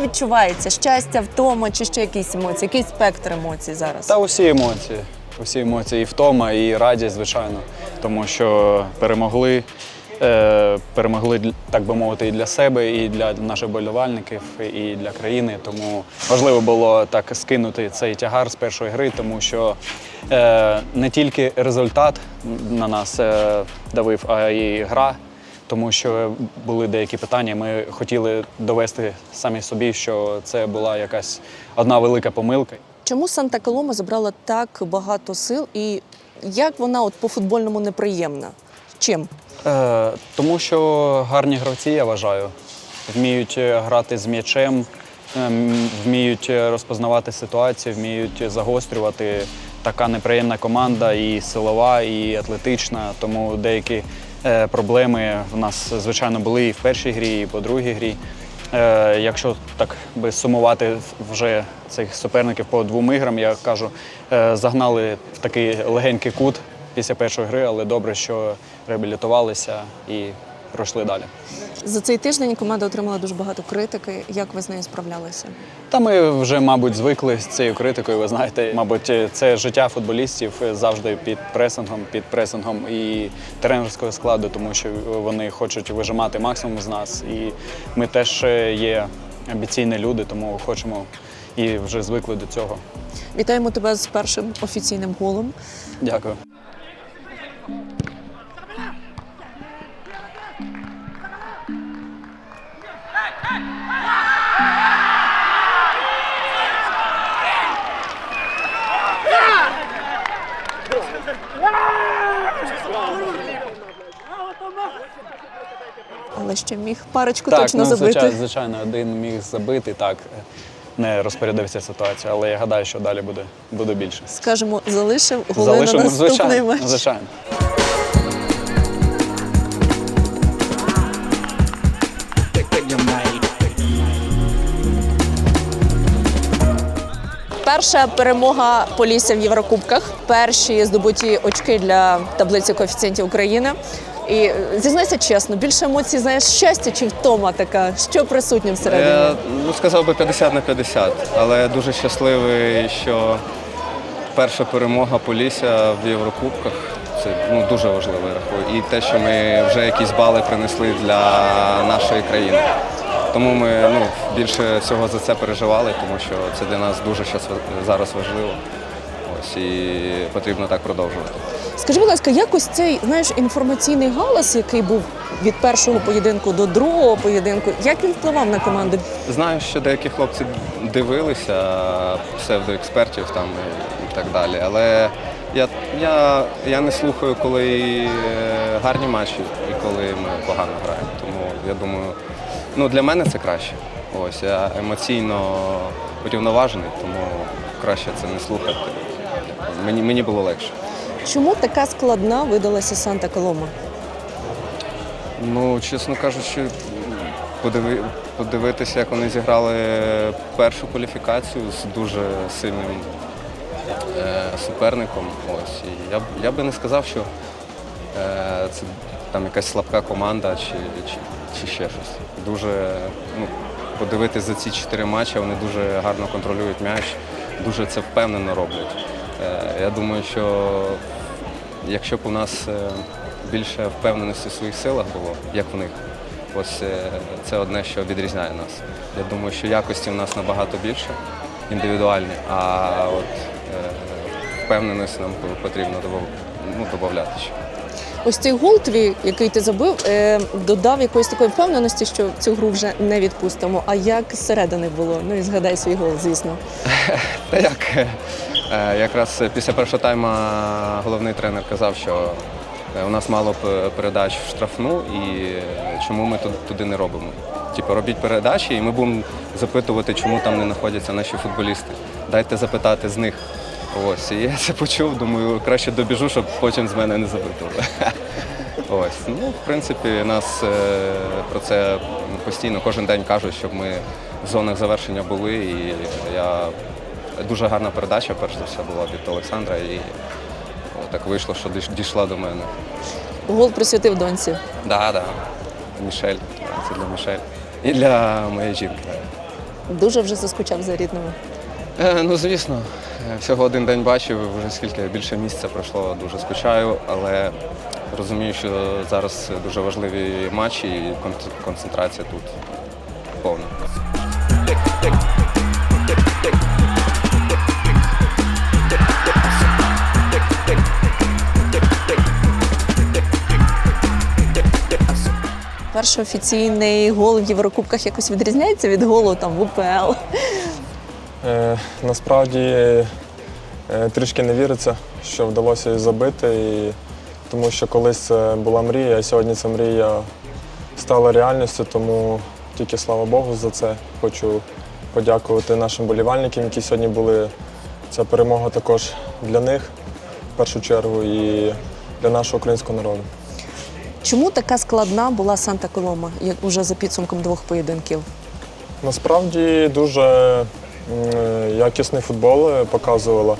відчувається? Щастя, втома чи ще якісь емоції? Який спектр емоцій зараз? Та усі емоції. Усі емоції, і втома, і радість, звичайно. Тому що перемогли, е, перемогли, так би мовити, і для себе, і для наших болівальників, і для країни. Тому важливо було так скинути цей тягар з першої гри, тому що е, не тільки результат на нас е, давив, а й гра. Тому що були деякі питання. Ми хотіли довести самі собі, що це була якась одна велика помилка. Чому Санта Колома забрала так багато сил і як вона от по футбольному неприємна? Чим? Е, тому що гарні гравці, я вважаю, вміють е, грати з м'ячем, ем, вміють е, розпознавати ситуацію, вміють загострювати. Така неприємна команда, і силова, і атлетична. Тому деякі е, проблеми в нас, звичайно, були і в першій грі, і по другій грі. Е, якщо так би сумувати вже цих суперників по двом іграм, я кажу, е, загнали в такий легенький кут після першої гри, але добре, що реабілітувалися і пройшли далі. За цей тиждень команда отримала дуже багато критики. Як ви з нею справлялися? Та ми вже, мабуть, звикли з цією критикою. Ви знаєте, мабуть, це життя футболістів завжди під пресингом, під пресингом і тренерського складу, тому що вони хочуть вижимати максимум з нас. І ми теж є амбіційні люди, тому хочемо і вже звикли до цього. Вітаємо тебе з першим офіційним голом. Дякую. Але ще міг парочку так, точно ну, забити. звичайно, звичайно, один міг забити, так не розпорядився ситуацією, але я гадаю, що далі буде, буде більше. Скажемо, залишив голи на наступний звичайно, матч. звичайно. Перша перемога Полісся в Єврокубках. Перші здобуті очки для таблиці коефіцієнтів України. І е, зізнайся чесно, більше емоцій знаєш щастя чи втома така, що присутня всередині. Я ну, сказав би 50 на 50, але дуже щасливий, що перша перемога Полісся в Єврокубках це ну, дуже важливо, я рахую. І те, що ми вже якісь бали принесли для нашої країни. Тому ми ну, більше всього за це переживали, тому що це для нас дуже зараз важливо. Ось і потрібно так продовжувати. Скажи, будь ласка, як ось цей знаєш інформаційний галас, який був від першого поєдинку до другого поєдинку, як він впливав на команду? Знаю, що деякі хлопці дивилися псевдоекспертів там і так далі, але я, я, я не слухаю, коли е, гарні матчі і коли ми погано граємо. Тому я думаю, ну для мене це краще. Ось я емоційно урівноважений, тому краще це не слухати. Мені, мені було легше. Чому така складна видалася Санта Колома? Ну, чесно кажучи, подиви, подивитися, як вони зіграли першу кваліфікацію з дуже сильним е, суперником. Ось. І я, я би не сказав, що е, це там якась слабка команда чи, чи, чи ще щось. Дуже ну, подивитися за ці чотири матчі, вони дуже гарно контролюють м'яч, дуже це впевнено роблять. Е, я думаю, що якщо б у нас е, більше впевненості в своїх силах було, як в них, ось е, це одне, що відрізняє нас. Я думаю, що якості в нас набагато більше, індивідуальні, а от е, впевненість нам потрібно ну, додати ще. Ось цей гол твій, який ти забив, додав якоїсь такої впевненості, що цю гру вже не відпустимо. А як зсередини було? Ну і згадай свій гол, звісно. Та як? Е, Якраз після першого тайма головний тренер казав, що е, у нас мало передач в штрафну і е, чому ми туди, не робимо. Типу, робіть передачі, і ми будемо запитувати, чому там не знаходяться наші футболісти. Дайте запитати з них. Ось, і я це почув, думаю, краще добіжу, щоб потім з мене не запитували. Ось, ну, в принципі, нас е, про це постійно кожен день кажуть, щоб ми в зонах завершення були. І я дуже гарна передача, перш за все, була від Олександра. І так вийшло, що дійшла до мене. Гол присвятив доньці. Да, да. Мішель. Це для Мішель. І для моєї жінки. дуже вже заскучав за рідними. Е, ну, звісно, е, всього один день бачив, вже скільки більше місяця пройшло, дуже скучаю, але розумію, що зараз дуже важливі матчі і концентрація тут повна. Перший офіційний гол в Єврокубках якось відрізняється від голу там в УПЛ. Е, насправді е, трішки не віриться, що вдалося її забити, і, тому що колись це була мрія, а сьогодні ця мрія стала реальністю, тому тільки слава Богу за це. Хочу подякувати нашим болівальникам, які сьогодні були. Ця перемога також для них в першу чергу і для нашого українського народу. Чому така складна була Санта Колома, як уже за підсумком двох поєдинків? Насправді дуже е, якісний футбол е, показувала.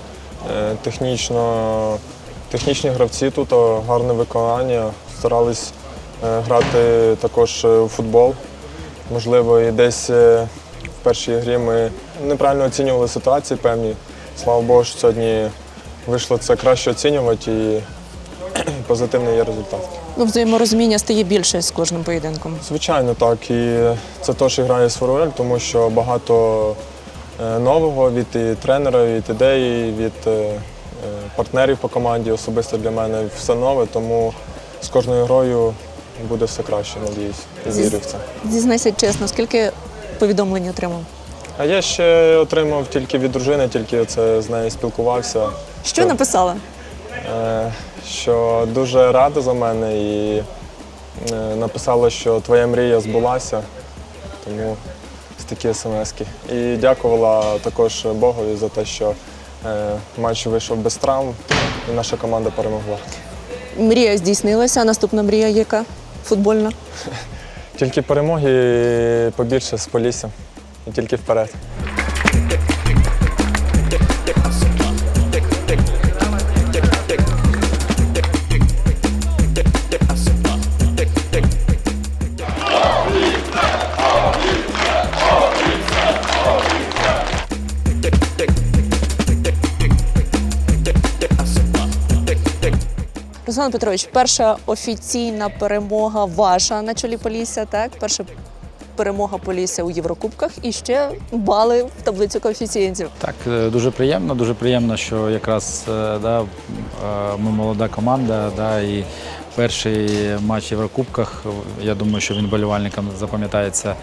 Е, Технічно, технічні гравці тут гарне виконання. Старались грати також у футбол. Можливо, і десь в першій грі ми неправильно оцінювали ситуації певні. Слава Богу, що сьогодні вийшло це краще оцінювати і позитивний є результат. Ну, взаєморозуміння стає більше з кожним поєдинком. Звичайно, так. І це теж грає свою роль, тому що багато е, нового від і тренера, від ідеї, від е, е, партнерів по команді, особисто для мене все нове, тому з кожною грою буде все краще, надіюсь. І вірю в це. Зізнайся чесно, скільки повідомлень отримав? А я ще отримав тільки від дружини, тільки це з нею спілкувався. Що написала? Е, що дуже рада за мене і е, написала, що твоя мрія збулася. Тому ось такі смски. І дякувала також Богові за те, що е, матч вийшов без травм і наша команда перемогла. Мрія здійснилася, а наступна мрія яка? Футбольна. Тільки перемоги побільше з Полісся і тільки вперед. Руслан Петрович, перша офіційна перемога ваша на чолі Полісся, так? Перша перемога Полісся у Єврокубках і ще бали в таблицю коефіцієнтів. Так, е, дуже приємно. Дуже приємно, що якраз е, да, е, ми молода команда, да, і перший матч в Єврокубках, я думаю, що він болівальникам запам'ятається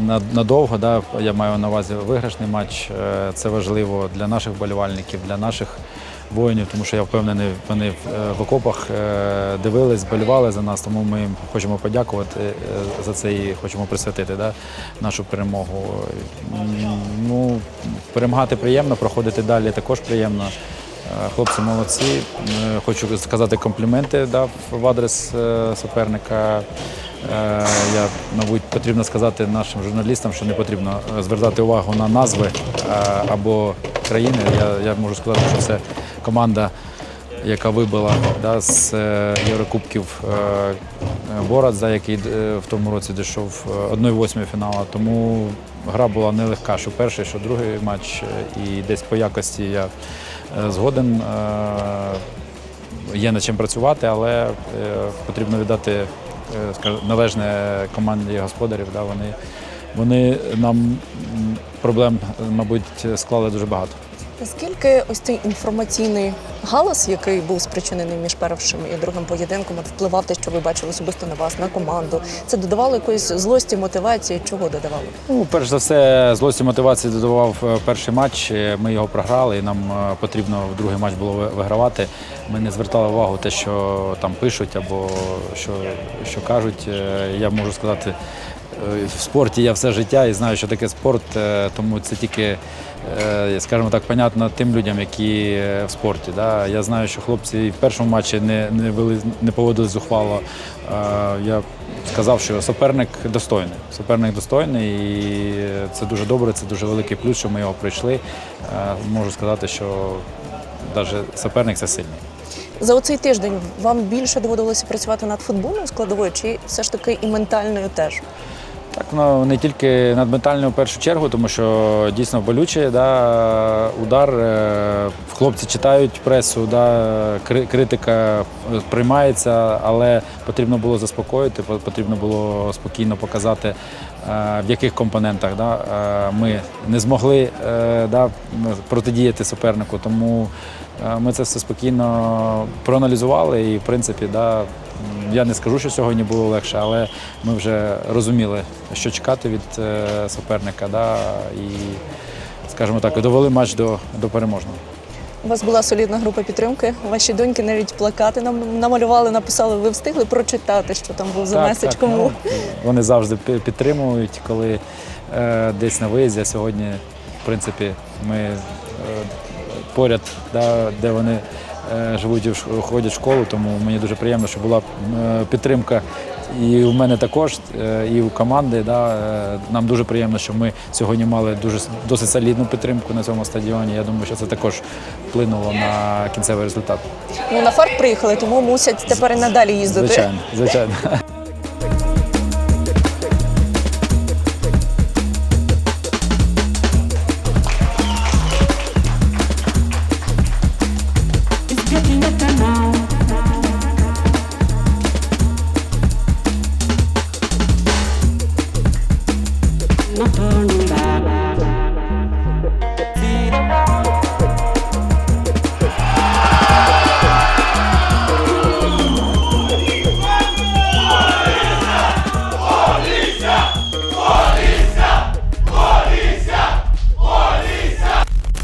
на- надовго. Да. Я маю на увазі виграшний матч. Це важливо для наших болівальників, для наших воїнів, тому що я впевнений, вони в, е, окопах е, дивились, болівали за нас, тому ми їм хочемо подякувати е, за це і хочемо присвятити да, нашу перемогу. Ну, перемагати приємно, проходити далі також приємно. Хлопці молодці. Хочу сказати компліменти да, в адрес суперника. Я, мабуть, потрібно сказати нашим журналістам, що не потрібно звертати увагу на назви або країни. Я, я можу сказати, що це команда, яка вибила да, з е, Єврокубків е, е, Борат, за який е, в тому році дійшов е, 1-8 фіналу. Тому гра була нелегка, що перший, що другий матч. І десь по якості я згоден. Є над чим працювати, але потрібно віддати належне команді господарів. Да, вони, вони нам проблем, мабуть, склали дуже багато. Наскільки ось цей інформаційний галас, який був спричинений між першим і другим поєдинком, впливав те, що ви бачили особисто на вас, на команду? Це додавало якоїсь злості, мотивації? Чого додавало? Ну, перш за все, злості мотивації додавав е, перший матч. Е, Ми його програли, і нам е, потрібно в другий матч було вигравати. Ми не звертали увагу те, що там пишуть або що, що кажуть. Я можу сказати, в спорті я все життя і знаю, що таке спорт, тому це тільки, скажімо так, понятно тим людям, які е, в спорті. Да? Я знаю, що хлопці в першому матчі не, не, вели, не поводили зухвало. Е, Я сказав, що суперник достойний. Суперник достойний, і це дуже добре, це дуже великий плюс, що ми його пройшли. Е, Можу сказати, що навіть суперник це сильний. За оцей тиждень вам більше доводилося працювати над футбольною складовою, чи все ж таки і ментальною теж? Так, ну не тільки надментально в першу чергу, тому що дійсно болюче, да, удар. е, Хлопці читають пресу, да, критика приймається, але потрібно було заспокоїти, по- потрібно було спокійно показати, е, в яких компонентах да, е, ми не змогли да, протидіяти супернику. Тому ми це все спокійно проаналізували і, в принципі, да, я не скажу, що сьогодні було легше, але ми вже розуміли, що чекати від е, суперника. Да, і, скажімо так, довели матч до, до переможного. У вас була солідна група підтримки. Ваші доньки навіть плакати нам намалювали, написали. Ви встигли прочитати, що там був за меседж кому. ну, вони завжди підтримують, коли е, десь на виїзді. Сьогодні, в принципі, ми е, поряд, да, де вони живуть і ходять в школу, тому мені дуже приємно, що була е, підтримка. І в мене також, е, і у команди. Да, е, нам дуже приємно, що ми сьогодні мали дуже досить солідну підтримку на цьому стадіоні. Я думаю, що це також вплинуло на кінцевий результат. Ну на фарт приїхали, тому мусять тепер і надалі їздити. Звичайно, звичайно.